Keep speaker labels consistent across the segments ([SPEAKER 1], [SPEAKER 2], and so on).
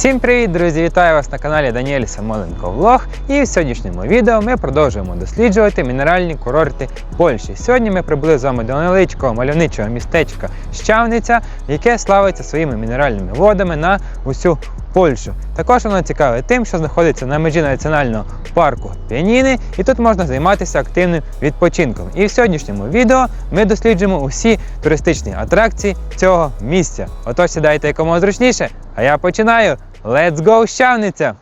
[SPEAKER 1] Всім привіт, друзі! Вітаю вас на каналі Даніель Самоленко Влог. І в сьогоднішньому відео ми продовжуємо досліджувати мінеральні курорти Польщі. Сьогодні ми прибули з вами до невеличкого мальовничого містечка Щавниця, яке славиться своїми мінеральними водами на усю Польщу. Також воно цікаве тим, що знаходиться на межі національного парку Піаніни, і тут можна займатися активним відпочинком. І в сьогоднішньому відео ми досліджуємо усі туристичні атракції цього місця. Отож сідайте якомога зручніше, а я починаю. Let's go, Щавниця!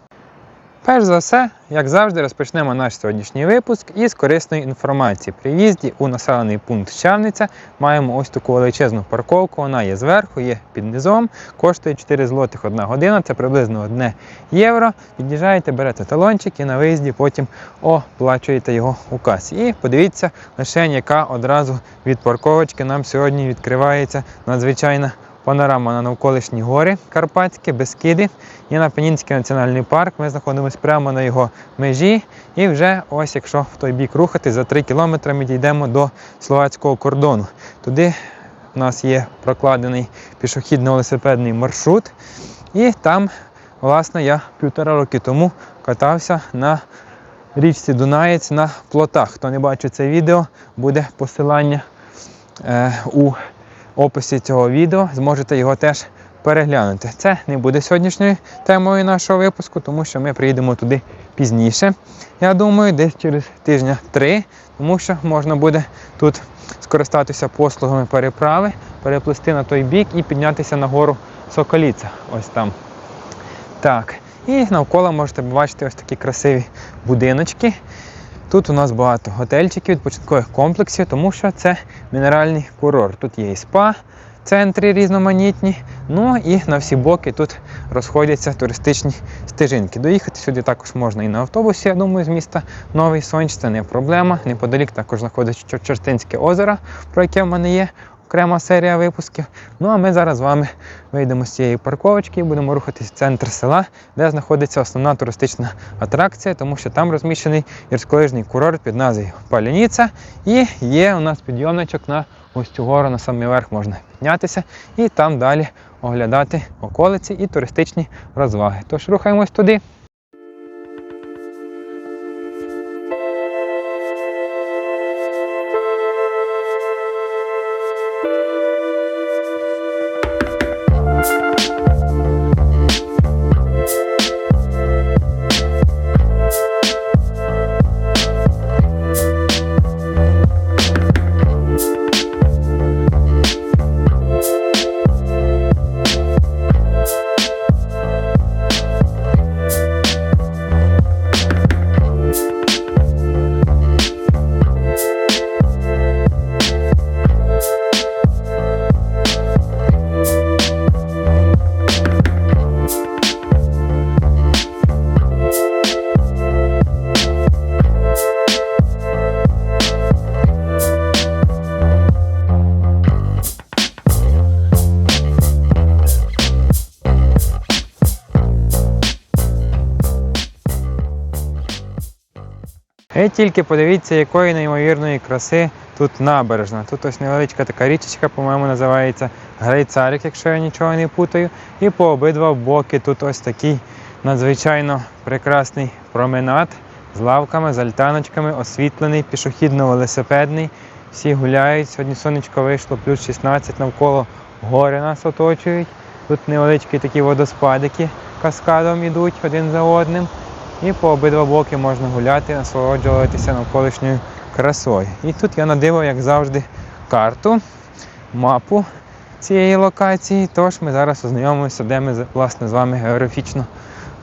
[SPEAKER 1] Перш за все, як завжди, розпочнемо наш сьогоднішній випуск із корисної інформації. При в'їзді у населений пункт Щавниця маємо ось таку величезну парковку. Вона є зверху, є під низом, коштує 4 злотих одна година, це приблизно 1 євро. Під'їжджаєте, берете талончик і на виїзді потім оплачуєте його у касі. І подивіться лише, яка одразу від парковочки нам сьогодні відкривається надзвичайна панорама на навколишні гори Карпатські, Бескиди і на Пенінський національний парк. Ми знаходимося прямо на його межі. І вже ось, якщо в той бік рухати, за 3 кілометри ми дійдемо до словацького кордону. Туди у нас є прокладений пішохідно-велосипедний маршрут. І там, власне, я півтора роки тому катався на річці Дунаєць на плотах. Хто не бачив це відео, буде посилання е, у описі цього відео, зможете його теж переглянути. Це не буде сьогоднішньою темою нашого випуску, тому що ми приїдемо туди пізніше. Я думаю, десь через тижня три, тому що можна буде тут скористатися послугами переправи, переплисти на той бік і піднятися на гору Соколіця. Ось там. Так. І навколо можете побачити ось такі красиві будиночки. Тут у нас багато готельчиків, відпочинкових комплексів, тому що це мінеральний курорт. Тут є і спа, центри різноманітні. Ну і на всі боки тут розходяться туристичні стежинки. Доїхати сюди також можна і на автобусі, я думаю, з міста Новий Сонч, це не проблема. Неподалік також знаходиться Чортинське озеро, про яке в мене є окрема серія випусків. Ну а ми зараз з вами вийдемо з цієї парковочки і будемо рухатись в центр села, де знаходиться основна туристична атракція, тому що там розміщений гірськолижний курорт під назвою Паляніця. І є у нас підйомничок на ось цю гору на самий верх можна піднятися і там далі оглядати околиці і туристичні розваги. Тож рухаємось туди. І тільки подивіться, якої неймовірної краси тут набережна. Тут ось невеличка така річечка, по-моєму, називається Грейцарик, якщо я нічого не путаю. І по обидва боки тут ось такий надзвичайно прекрасний променад з лавками, з альтаночками, освітлений, пішохідно-велосипедний. Всі гуляють. Сьогодні сонечко вийшло, плюс 16 навколо гори нас оточують. Тут невеличкі такі водоспадики каскадом ідуть один за одним. І по обидва боки можна гуляти, насолоджуватися навколишньою красою. І тут я надивив, як завжди, карту, мапу цієї локації. Тож ми зараз ознайомимося, де ми власне з вами географічно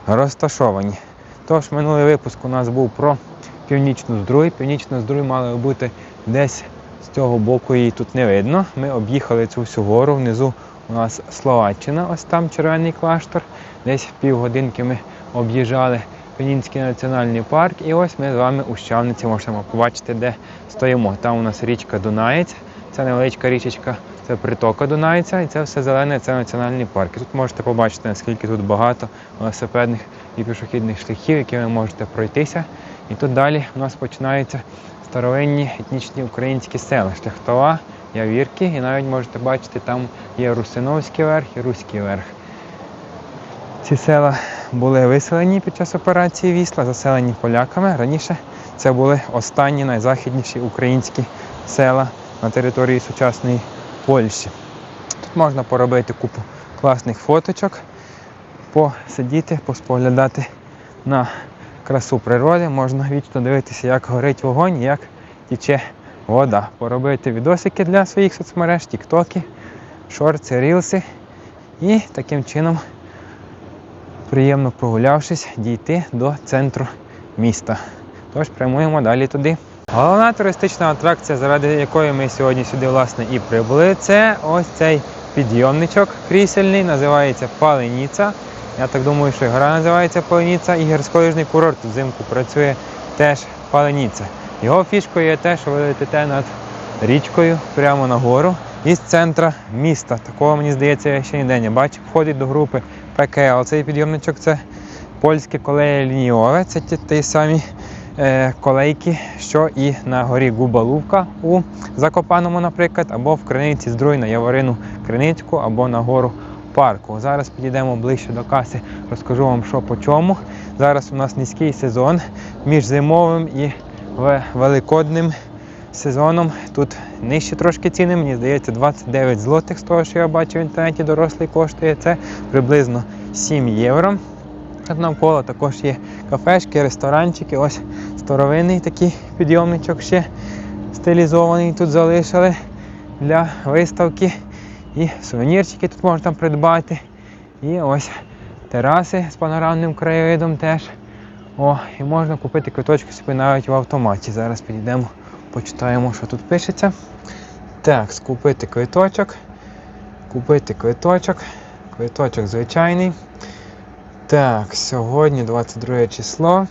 [SPEAKER 1] розташовані. Тож минулий випуск у нас був про північну здруй. Північну здруй мали бути десь з цього боку її тут не видно. Ми об'їхали цю всю гору. Внизу у нас Словаччина, ось там червоний клаштор. Десь півгодинки ми об'їжджали. Пенінський національний парк. І ось ми з вами у Щавниці можемо побачити, де стоїмо. Там у нас річка Дунаєць, це невеличка річечка, це притока Дунаєця, і це все зелене, це національний парк. І тут можете побачити, наскільки тут багато велосипедних і пішохідних шляхів, які ви можете пройтися. І тут далі у нас починаються старовинні етнічні українські села, Шляхтова, Явірки, і навіть можете бачити, там є Русиновський верх і Руський верх. Ці села були виселені під час операції Вісла, заселені поляками. Раніше це були останні найзахідніші українські села на території сучасної Польщі. Тут можна поробити купу класних фоточок, посидіти, поспоглядати на красу природи. Можна вічно дивитися, як горить вогонь, як тіче вода. Поробити відосики для своїх соцмереж, тіктоки, шорти, рілси. І таким чином, приємно прогулявшись, дійти до центру міста. Тож прямуємо далі туди. Головна туристична атракція, заради якої ми сьогодні сюди власне і прибули, це ось цей підйомничок крісельний, називається Паленіця. Я так думаю, що і гора називається Паленіця і гірськолижний курорт взимку працює теж Паленіця. Його фішкою є те, що ви летите над річкою прямо на гору із центра міста. Такого, мені здається, я ще ніде не бачив. Входить до групи ПКЛ. Цей підйомничок це польське колеє лінійове, це ті, ті самі е, колейки, що і на горі Губалувка у Закопаному, наприклад, або в Криниці Здруй на Яворину Криницьку, або на гору парку. Зараз підійдемо ближче до каси, розкажу вам, що по чому. Зараз у нас низький сезон між зимовим і великодним сезоном. Тут нижче трошки ціни, мені здається, 29 злотих з того, що я бачив в інтернеті, дорослий коштує. Це приблизно 7 євро. Тут навколо також є кафешки, ресторанчики. Ось старовинний такий підйомничок ще стилізований тут залишили для виставки. І сувенірчики тут можна придбати. І ось тераси з панорамним краєвидом теж. О, і можна купити квиточки собі навіть в автоматі. Зараз підійдемо, почитаємо, що тут пишеться. Так, скупити квиточок. Купити квиточок. Квиточок звичайний. Так, сьогодні 22 число.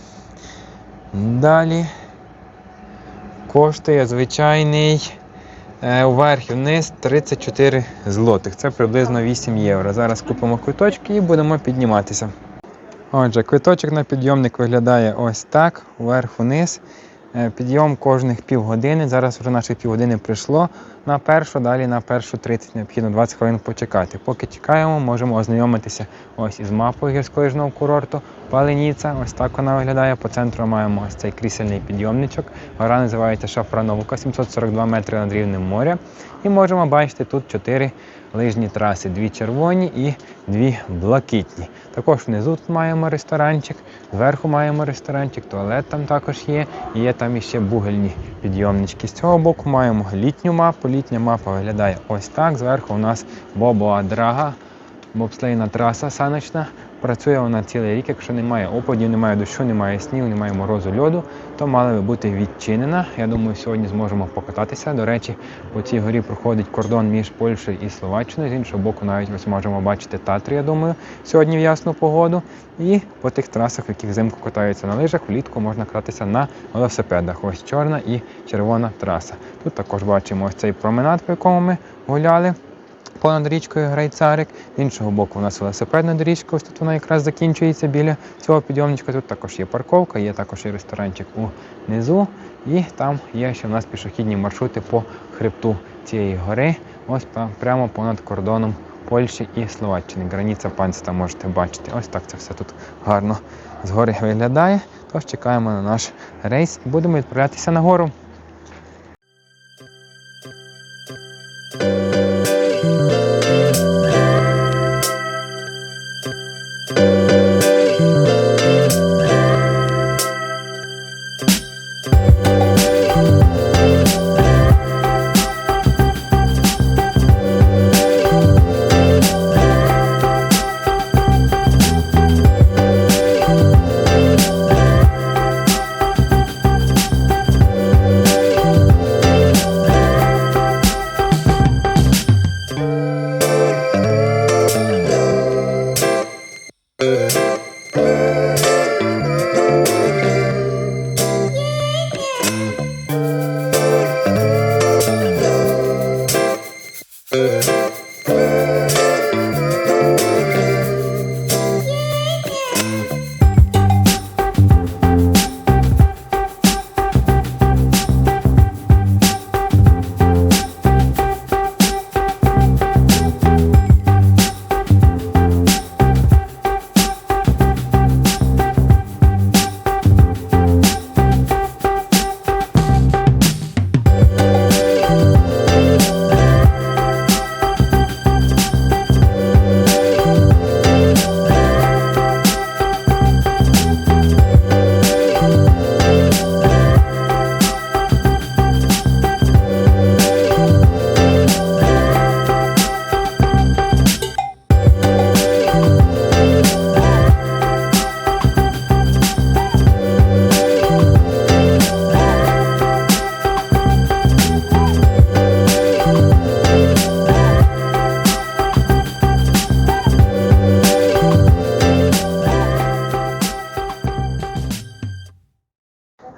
[SPEAKER 1] Далі коштує звичайний е, вверх і вниз 34 злотих. Це приблизно 8 євро. Зараз купимо квиточки і будемо підніматися. Отже, квиточок на підйомник виглядає ось так, вверх-вниз. Е, Підйом кожних півгодини. Зараз вже наші півгодини прийшло на першу, далі на першу 30. Необхідно 20 хвилин почекати. Поки чекаємо, можемо ознайомитися ось із мапою гірськолижного курорту Паленіця. Ось так вона виглядає. По центру маємо ось цей крісельний підйомничок. Гора називається Шафрановка, 742 метри над рівнем моря. І можемо бачити тут чотири лижні траси: дві червоні і дві блакитні. Також внизу тут маємо ресторанчик, зверху маємо ресторанчик, туалет там також є. І є там іще бугельні підйомнички. З цього боку маємо літню мапу. Літня мапа виглядає ось так. Зверху у нас Бобоа Драга, бобслейна траса саночна. Працює вона цілий рік, якщо немає опадів, немає дощу, немає снігу, немає морозу льоду, то мала би бути відчинена. Я думаю, сьогодні зможемо покататися. До речі, по цій горі проходить кордон між Польщею і Словаччиною. З іншого боку, навіть ось можемо бачити Татри, я думаю, сьогодні в ясну погоду. І по тих трасах, в яких взимку катаються на лижах, влітку можна кататися на велосипедах. Ось чорна і червона траса. Тут також бачимо ось цей променад, по якому ми гуляли понад річкою Грайцарик. З іншого боку, у нас велосипедна доріжка, ось тут вона якраз закінчується біля цього підйомничка. Тут також є парковка, є також і ресторанчик унизу. І там є ще в нас пішохідні маршрути по хребту цієї гори, ось па- прямо понад кордоном Польщі і Словаччини. Границя панства можете бачити. Ось так це все тут гарно згори виглядає. Тож чекаємо на наш рейс і будемо відправлятися на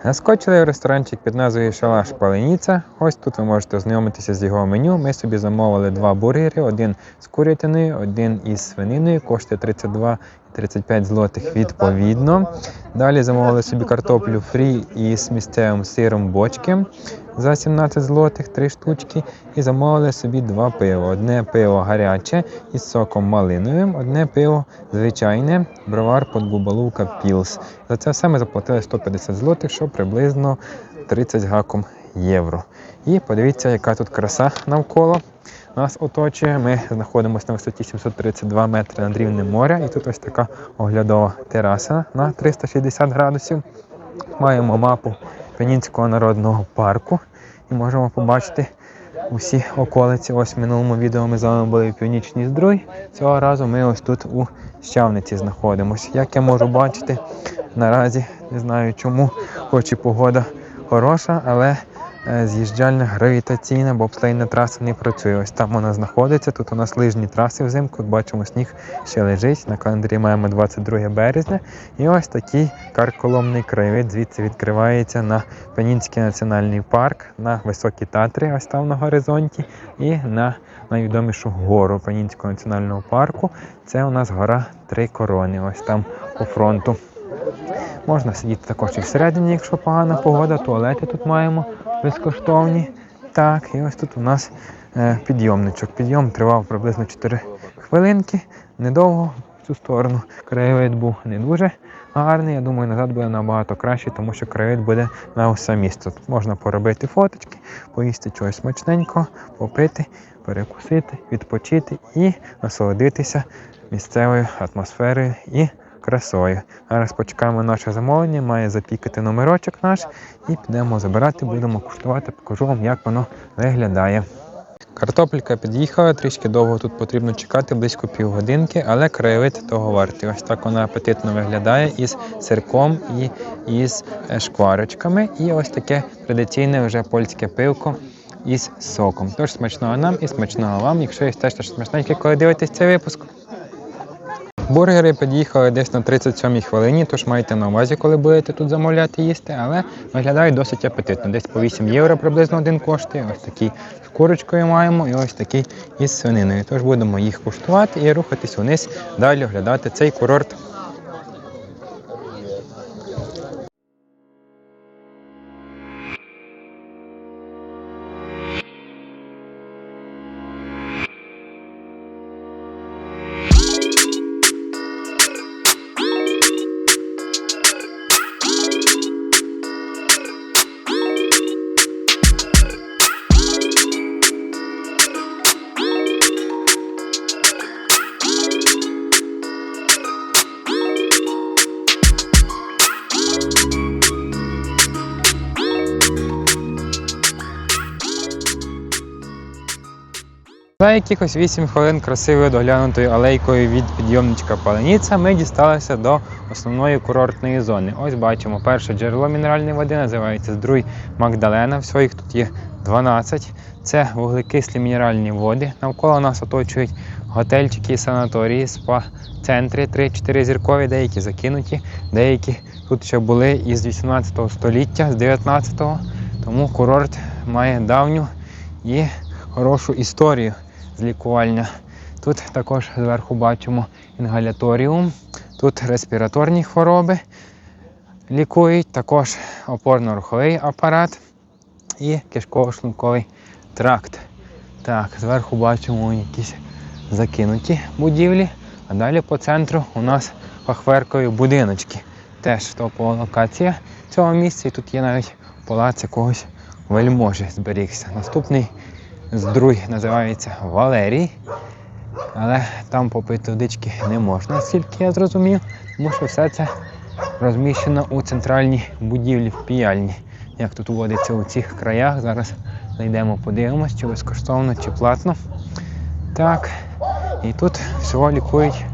[SPEAKER 1] гору. Заскочили в ресторанчик під назвою Шалаш Паленіця. Ось тут ви можете ознайомитися з його меню. Ми собі замовили два бургери: один з курятиною, один із свининою, коштує 32 і 35 злотих відповідно. Далі замовили собі картоплю фрі із місцевим сиром бочки за 17 злотих, три штучки. І замовили собі два пива. Одне пиво гаряче із соком малиновим, одне пиво звичайне, бровар Подгубалука Пілс. За це все ми заплатили 150 злотих, що приблизно 30 гаком євро. І подивіться, яка тут краса навколо нас оточує. Ми знаходимося на висоті 732 метри над рівнем моря, і тут ось така оглядова тераса на 360 градусів. Маємо мапу Пенінського народного парку і можемо побачити усі околиці. Ось в минулому відео ми з вами були в Північній Здруй. Цього разу ми ось тут у Щавниці знаходимося. Як я можу бачити, наразі не знаю чому, хоч і погода хороша, але з'їжджальна гравітаційна бобслейна траса не працює. Ось там вона знаходиться. Тут у нас лижні траси взимку. Бачимо, сніг ще лежить. На календарі маємо 22 березня. І ось такий карколомний краєвид звідси відкривається на Пенінський національний парк, на високі татри, ось там на горизонті, і на найвідомішу гору Пенінського національного парку. Це у нас гора Три Корони. Ось там по фронту. Можна сидіти також і всередині, якщо погана погода, туалети тут маємо безкоштовні. Так, і ось тут у нас е, підйомничок. Підйом тривав приблизно 4 хвилинки, недовго в цю сторону. Краєвид був не дуже гарний. Я думаю, назад буде набагато краще, тому що краєвид буде на усе місто. Тут можна поробити фоточки, поїсти чогось смачненького, попити, перекусити, відпочити і насолодитися місцевою атмосферою і красою. Зараз почекаємо наше замовлення, має запікати номерочок наш і підемо забирати, будемо куштувати, покажу вам, як воно виглядає. Картопелька під'їхала, трішки довго тут потрібно чекати, близько півгодинки, але краєвид того вартий. Ось так вона апетитно виглядає із сирком і із е, шкварочками. І ось таке традиційне вже польське пивко із соком. Тож смачного нам і смачного вам, якщо є теж смачненьке, коли дивитесь цей випуск. Бургери під'їхали десь на 37-й хвилині, тож майте на увазі, коли будете тут замовляти їсти, але виглядають досить апетитно. Десь по 8 євро приблизно один коштує. Ось такий з курочкою маємо і ось такий із свининою. Тож будемо їх куштувати і рухатись вниз, далі оглядати цей курорт. За якихось 8 хвилин красивою доглянутою алейкою від підйомничка Паленіця ми дісталися до основної курортної зони. Ось бачимо перше джерело мінеральної води, називається Здруй Магдалена. Всього їх тут є 12. Це вуглекислі мінеральні води. Навколо нас оточують готельчики, санаторії, спа-центри 3-4 зіркові, деякі закинуті, деякі тут ще були із 18 століття, з 19-го. Тому курорт має давню і хорошу історію з лікування. Тут також зверху бачимо інгаляторіум, тут респіраторні хвороби лікують, також опорно-руховий апарат і кишково-шлунковий тракт. Так, зверху бачимо якісь закинуті будівлі, а далі по центру у нас фахверкові будиночки. Теж топова локація цього місця. І тут є навіть палац якогось вельможі зберігся. Наступний здруй називається Валерій. Але там попити водички не можна, наскільки я зрозумів, тому що все це розміщено у центральній будівлі в піяльні. Як тут водиться у цих краях, зараз зайдемо, подивимось, чи безкоштовно, чи платно. Так, і тут всього лікують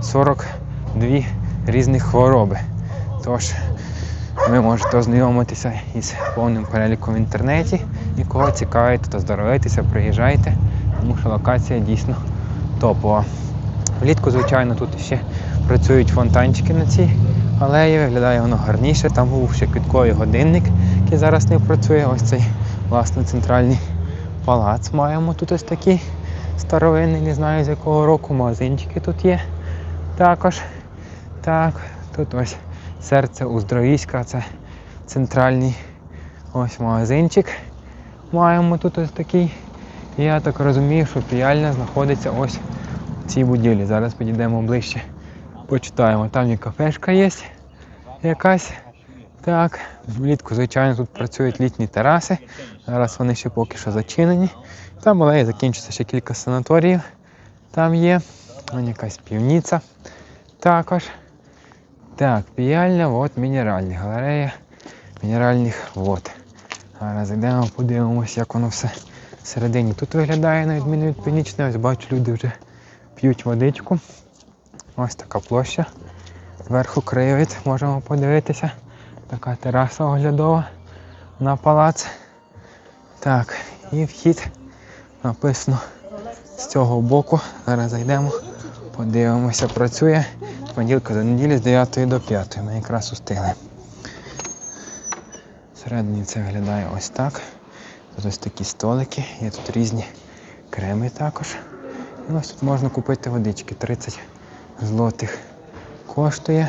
[SPEAKER 1] 42 різних хвороби. Тож ви можете ознайомитися із повним переліком в інтернеті. І кого цікавить, то здоровайтеся, приїжджайте, тому що локація дійсно топова. Влітку, звичайно, тут ще працюють фонтанчики на цій алеї, виглядає воно гарніше. Там був ще квітковий годинник, який зараз не працює. Ось цей власне центральний палац маємо тут ось такий старовинний, не знаю з якого року, магазинчики тут є також. Так, тут ось серце Уздровіська, це центральний ось магазинчик. Маємо тут ось такий. І я так розумію, що піяльня знаходиться ось в цій будівлі. Зараз підійдемо ближче, почитаємо. Там і кафешка є якась. Так, влітку, звичайно, тут працюють літні тераси. Зараз вони ще поки що зачинені. Там алеї закінчиться ще кілька санаторіїв. Там є. Вон якась півніця також. Так, піяльня, от мінеральні, галерея мінеральних вод. Зараз зайдемо, подивимося, як воно все всередині. Тут виглядає на відміну від північної. Ось бачу, люди вже п'ють водичку. Ось така площа. Зверху краєвид можемо подивитися. Така тераса оглядова на палац. Так, і вхід написано з цього боку. Зараз зайдемо, подивимося, працює. Понеділка до неділі з 9 до 5. Ми якраз устигли. Всередині це виглядає ось так. Тут ось такі столики, є тут різні креми також. І ось тут можна купити водички. 30 злотих коштує.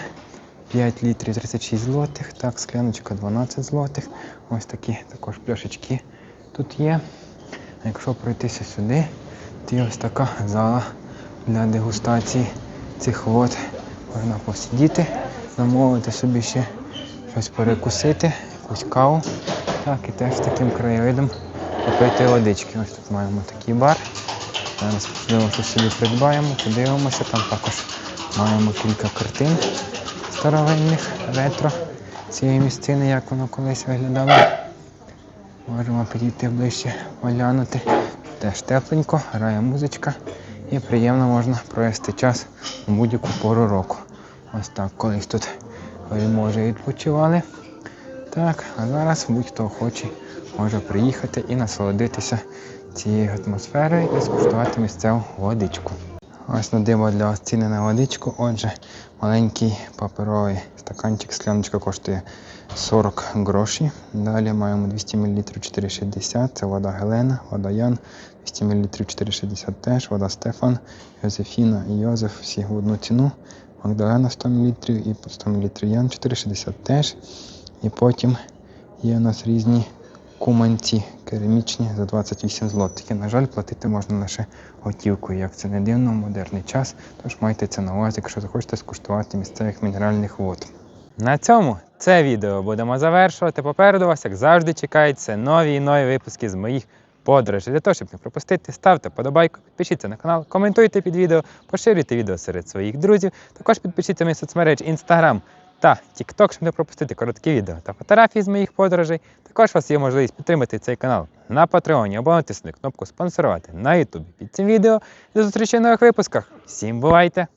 [SPEAKER 1] 5 літрів 36 злотих. Так, скляночка 12 злотих. Ось такі також пляшечки тут є. А якщо пройтися сюди, то є ось така зала для дегустації цих вод. Можна посидіти, замовити собі ще щось перекусити, якусь каву. Так, і теж таким краєвидом попити водички. Ось тут маємо такий бар. Зараз щось собі придбаємо, подивимося. Там також маємо кілька картин старовинних, ретро цієї місцини, як воно колись виглядало. Можемо підійти ближче, оглянути. Теж тепленько, грає музичка і приємно можна провести час у будь-яку пору року. Ось так колись тут може відпочивали. Так, а зараз будь-хто хоче може приїхати і насолодитися цією атмосферою і скуштувати місцеву водичку. Ось на диво для ціни на водичку. Отже, маленький паперовий стаканчик скляночка коштує 40 грошей. Далі маємо 200 мл 4,60. Це вода Гелена, вода Ян, 200 мл 4,60 теж, вода Стефан, Йозефіна і Йозеф всі в одну ціну. Магдалена 100 мл і 100 мл Ян 4,60 теж. І потім є у нас різні куманці керамічні за 28 злотих. На жаль, платити можна лише готівкою, як це не дивно, в модерний час. Тож майте це на увазі, якщо захочете скуштувати місцевих мінеральних вод. На цьому це відео будемо завершувати. Попереду вас, як завжди, чекаються нові і нові випуски з моїх подорожей. Для того, щоб не пропустити, ставте подобайку, підпишіться на канал, коментуйте під відео, поширюйте відео серед своїх друзів. Також підпишіться на мої соцмережі Instagram та TikTok, щоб не пропустити короткі відео та фотографії з моїх подорожей. Також у вас є можливість підтримати цей канал на Патреоні або натиснути кнопку спонсорувати на Ютубі під цим відео. До зустрічі в нових випусках. Всім бувайте!